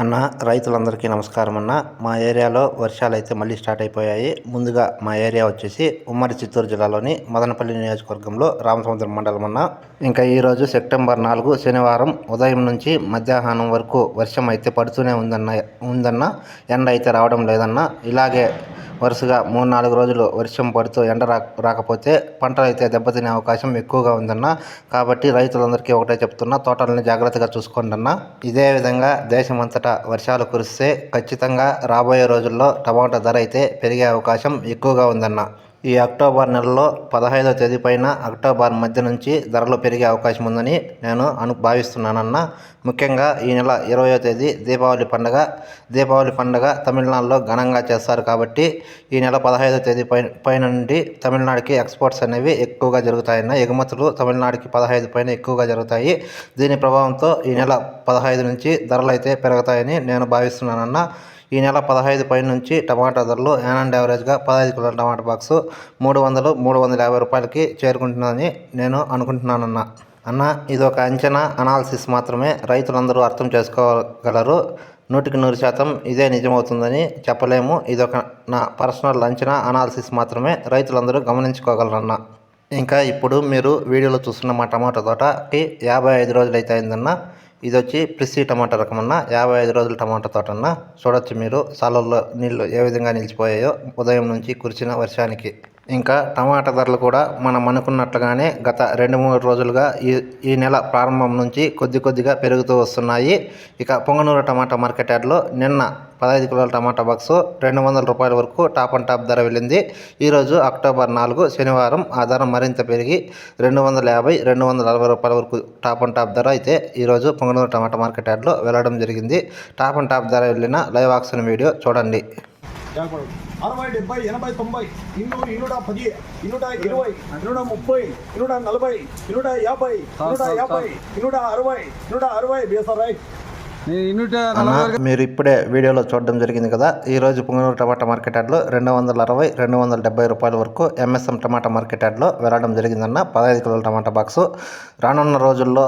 అన్న రైతులందరికీ నమస్కారం అన్న. మా ఏరియాలో వర్షాలు అయితే మళ్ళీ స్టార్ట్ అయిపోయాయి. ముందుగా మా ఏరియా వచ్చేసి ఉమ్మడి చిత్తూరు జిల్లాలోని మదనపల్లి నియోజకవర్గంలో రామసముద్రం మండలం అన్న. ఇంకా ఈరోజు సెప్టెంబర్ నాలుగు శనివారం ఉదయం నుంచి మధ్యాహ్నం వరకు వర్షం అయితే పడుతూనే ఉందన్న ఉందన్న. ఎండ అయితే రావడం లేదన్న. ఇలాగే వరుసగా మూడు నాలుగు రోజులు వర్షం పడుతూ ఎండ రా రాకపోతే పంటలు అయితే దెబ్బతినే అవకాశం ఎక్కువగా ఉందన్న. కాబట్టి రైతులందరికీ ఒకటే చెప్తున్నా తోటలని జాగ్రత్తగా చూసుకోండి అన్న ఇదే విధంగా దేశమంతటా వర్షాలు కురిస్తే ఖచ్చితంగా రాబోయే రోజుల్లో టమాటా ధర అయితే పెరిగే అవకాశం ఎక్కువగా ఉందన్న. ఈ అక్టోబర్ నెలలో పదహైదో తేదీ పైన అక్టోబర్ మధ్య నుంచి ధరలు పెరిగే అవకాశం ఉందని నేను అను భావిస్తున్నానన్న. ముఖ్యంగా ఈ నెల ఇరవయో తేదీ దీపావళి పండుగ. దీపావళి పండుగ తమిళనాడులో ఘనంగా చేస్తారు కాబట్టి ఈ నెల పదహైదో తేదీ పై పైన నుండి తమిళనాడుకి ఎక్స్పోర్ట్స్ అనేవి ఎక్కువగా జరుగుతాయన్న ఎగుమతులు తమిళనాడుకి పదహైదు పైన ఎక్కువగా జరుగుతాయి. దీని ప్రభావంతో ఈ నెల పదహైదు నుంచి ధరలు అయితే పెరుగుతాయని నేను భావిస్తున్నానన్న. ఈ నెల పదహైదు పై నుంచి టమాటా ధరలు యాన్ అండ్ యావరేజ్గా పదహైదు కిలోల టమాటా బాక్సు మూడు వందలు మూడు వందల యాభై రూపాయలకి చేరుకుంటుందని నేను అనుకుంటున్నానన్న. అన్న ఇది ఒక అంచనా అనాలిసిస్ మాత్రమే. రైతులందరూ అర్థం చేసుకోగలరు. నూటికి నూరు శాతం ఇదే నిజమవుతుందని చెప్పలేము. ఇది ఒక నా పర్సనల్ అంచనా అనాలిసిస్ మాత్రమే. రైతులందరూ గమనించుకోగలరన్న. ఇంకా ఇప్పుడు మీరు వీడియోలో చూస్తున్న మా టమాటో తోటకి యాభై ఐదు రోజులు అయితే అయిందన్న. ఇది వచ్చి ప్రిస్సీ టమాటా రకం అన్న యాభై ఐదు రోజుల టమాటా తోట అన్న చూడొచ్చు మీరు. సాలల్లో నీళ్ళు ఏ విధంగా నిలిచిపోయాయో. ఉదయం నుంచి కురిసిన వర్షానికి. ఇంకా టమాటా ధరలు కూడా మనం అనుకున్నట్లుగానే గత రెండు మూడు రోజులుగా ఈ ఈ నెల ప్రారంభం నుంచి కొద్ది కొద్దిగా పెరుగుతూ వస్తున్నాయి. ఇక పొంగనూరు టమాటా మార్కెట్ యార్డ్లో నిన్న పదహైదు కిలోల టమాటా బాక్సు రెండు వందల రూపాయల వరకు టాప్ అండ్ టాప్ ధర వెళ్ళింది. ఈరోజు అక్టోబర్ నాలుగు శనివారం ఆ ధర మరింత పెరిగి రెండు వందల యాభై రెండు వందల అరవై రూపాయల వరకు టాప్ అండ్ టాప్ ధర అయితే ఈరోజు పొంగనూరు టమాటా మార్కెట్ యార్డ్లో వెళ్ళడం జరిగింది. టాప్ అండ్ టాప్ ధర వెళ్ళిన లైవ్ ఆక్షన్ వీడియో చూడండి. అరవై డెబ్బై ఎనభై తొంభై ఇన్నూరు ఇన్నూట పది ఇన్నూట ఇరవై ఇన్నూట ముప్పై ఇన్నూట నలభై ఇన్నూట యాభై ఇన్నూట యాభై ఇన్నూట అరవై ఇన్నూట అరవై అన్న మీరు ఇప్పుడే వీడియోలో చూడడం జరిగింది కదా ఈరోజు పుంగనూరు టమాటా మార్కెట్ యార్డ్లో రెండు వందల అరవై రెండు వందల డెబ్బై రూపాయల వరకు ఎంఎస్ఎం టమాటా మార్కెట్ యార్డ్లో వెళ్ళడం జరిగిందన్న పదహైదు కిలోల టమాటా బాక్సు. రానున్న రోజుల్లో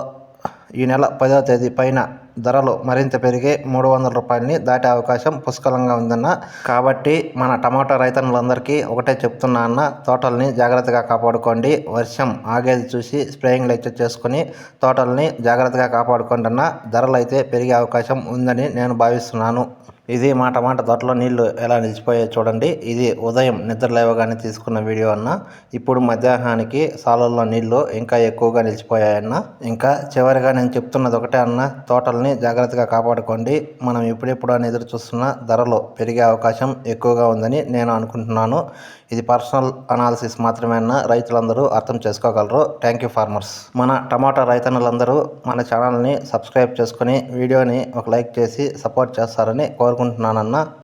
ఈ నెల పదవ తేదీ పైన ధరలు మరింత పెరిగి మూడు వందల రూపాయలని దాటే అవకాశం పుష్కలంగా ఉందన్న. కాబట్టి మన టమాటా రైతన్నులందరికీ ఒకటే చెప్తున్నా అన్న తోటల్ని జాగ్రత్తగా కాపాడుకోండి. వర్షం ఆగేది చూసి స్ప్రేయింగ్లు అయితే చేసుకుని తోటల్ని జాగ్రత్తగా కాపాడుకోండి అన్న. ధరలు అయితే పెరిగే అవకాశం ఉందని నేను భావిస్తున్నాను. ఇది మా మాట తోటలో నీళ్ళు ఎలా నిలిచిపోయాయో చూడండి. ఇది ఉదయం నిద్ర లేవగానే తీసుకున్న వీడియో అన్న. ఇప్పుడు మధ్యాహ్నానికి సాలల్లో నీళ్ళు ఇంకా ఎక్కువగా నిలిచిపోయాయన్న. ఇంకా చివరిగా నేను చెప్తున్నది ఒకటే అన్న. తోటల్ని జాగ్రత్తగా కాపాడుకోండి. మనం ఇప్పుడెప్పుడు అని ఎదురు చూస్తున్న ధరలు పెరిగే అవకాశం ఎక్కువగా ఉందని నేను అనుకుంటున్నాను. ఇది పర్సనల్ అనాలిసిస్ మాత్రమే రైతులందరూ అర్థం చేసుకోగలరు. థ్యాంక్ యూ ఫార్మర్స్ మన టమాటా రైతన్నులందరూ మన ఛానల్ని సబ్స్క్రైబ్ చేసుకొని వీడియోని ఒక లైక్ చేసి సపోర్ట్ చేస్తారని కోరుకుంటున్నానన్న.